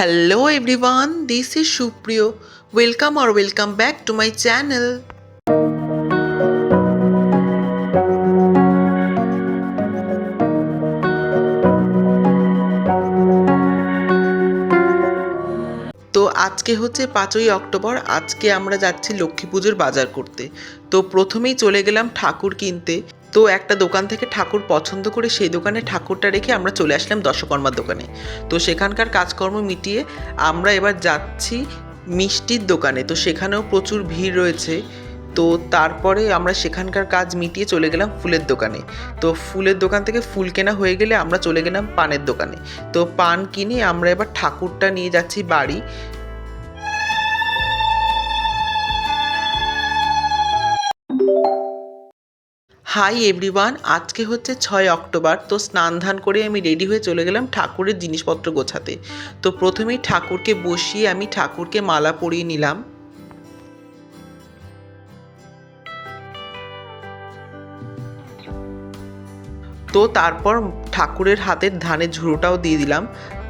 Hello everyone this is Supriyo welcome R welcome back to my channel তো আজকে হচ্ছে পাঁচই অক্টোবর। আজকে আমরা যাচ্ছি লক্ষ্মী পুজোর বাজার করতে। তো প্রথমেই চলে গেলাম ঠাকুর কিনতে। তো একটা দোকান থেকে ঠাকুর পছন্দ করে সেই দোকানে ঠাকুরটা রেখে আমরা চলে আসলাম দশকর্মার দোকানে। তো সেখানকার কাজকর্ম মিটিয়ে আমরা এবার যাচ্ছি মিষ্টির দোকানে। তো সেখানেও প্রচুর ভিড় রয়েছে। তো তারপরে আমরা সেখানকার কাজ মিটিয়ে চলে গেলাম ফুলের দোকানে। তো ফুলের দোকান থেকে ফুল কেনা হয়ে গেলে আমরা চলে গেলাম পানের দোকানে। তো পান কিনে আমরা এবার ঠাকুরটা নিয়ে যাচ্ছি বাড়ি। হাই এভরিওয়ান, আজকে হচ্ছে ছয় অক্টোবর, তো স্নান ধান করে আমি রেডি হয়ে চলে গেলাম ঠাকুরের জিনিসপত্র গোছাতে। তো প্রথমেই ঠাকুরকে বসিয়ে আমি ঠাকুরকে মালা পরিয়ে নিলাম। তো তারপর ঠাকুরের হাতের ধানের ঝুড়োটাও দিয়ে দিলাম।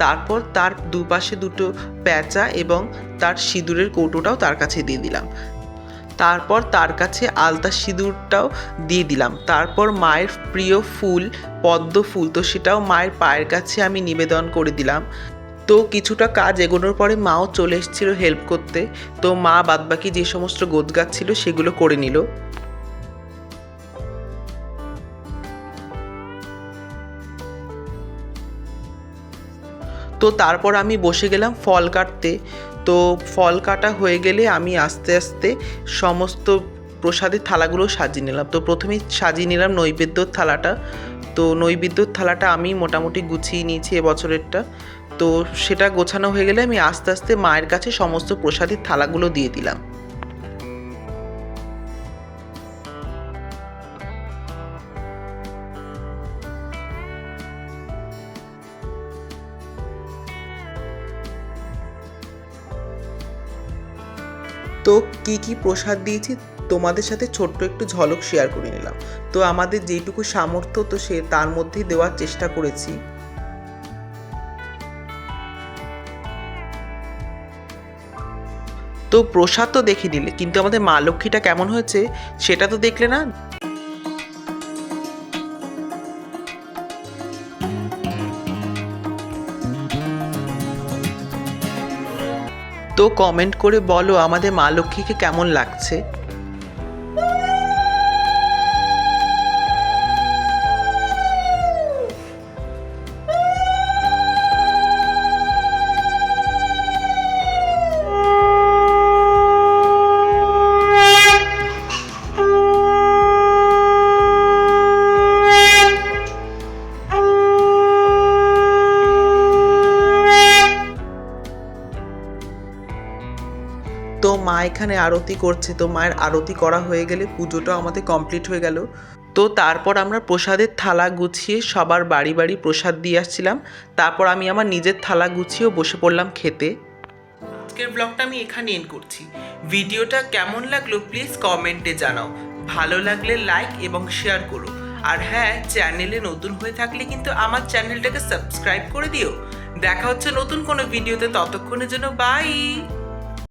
তারপর তার দুপাশে দুটো প্যাঁচা এবং তার সিঁদুরের কৌটোটাও তার কাছে দিয়ে দিলাম। তারপর তার কাছে আলতা সিঁদুরটাও দিয়ে দিলাম। তারপর মায়ের প্রিয় ফুল, পদ্ম ফুল, তো সেটাও মায়ের পায়ের কাছে আমি নিবেদন করে দিলাম। তো কিছুটা কাজ এগোনোর পরে মাও চলে এসেছিল হেল্প করতে। তো মা বাদবাকি যে সমস্ত গোদগাছ ছিল সেগুলো করে নিল। তো তারপর আমি বসে গেলাম ফল কাটতে। তো ফল কাটা হয়ে গেলে আমি আস্তে আস্তে সমস্ত প্রসাদের থালাগুলো সাজিয়ে নিলাম। তো প্রথমেই সাজিয়ে নিলাম নৈবেদ্যর থালাটা। তো নৈবেদ্যর থালাটা আমি মোটামুটি গুছিয়ে নিয়েছি এবছরেরটা। তো সেটা গোছানো হয়ে গেলে আমি আস্তে আস্তে মায়ের কাছে সমস্ত প্রসাদের থালাগুলো দিয়ে দিলাম। তো কি কি প্রসাদ দিয়েছি তোমাদের সাথে ছোট্ট একটু ঝলক শেয়ার করে নিলাম। তো আমাদের যেটুকু সামর্থ্য তো সে তার মধ্যেই দেওয়ার চেষ্টা করেছি। তো প্রসাদ তো দেখে নিলে, কিন্তু আমাদের মা লক্ষ্মীটা কেমন হয়েছে সেটা তো দেখলে না? তো কমেন্ট করে বলো আমাদের মা লক্ষ্মীকে কেমন লাগছে। তো মা এখানে আরতি করছে, তো মায়ের আরতি করা হয়ে গেলে পুজোটা আমাদের কমপ্লিট হয়ে গেল। তো তারপর আমরা প্রসাদের থালা গুছিয়ে সবার বাড়ি বাড়ি প্রসাদ দিয়ে আসছিলাম। তারপর আমি আমার নিজের থালা গুছিয়েও বসে পড়লাম খেতে। আজকের ব্লগটা আমি এখানে এন্ড করছি। ভিডিওটা কেমন লাগল প্লিজ কমেন্টে জানাও। ভালো লাগলে লাইক এবং শেয়ার করো। আর হ্যাঁ চ্যানেলে নতুন হয়ে থাকলে কিন্তু আমার চ্যানেলটাকে সাবস্ক্রাইব করে দিও। দেখা হচ্ছে নতুন কোনো ভিডিওতে ততক্ষণের জন্য বাই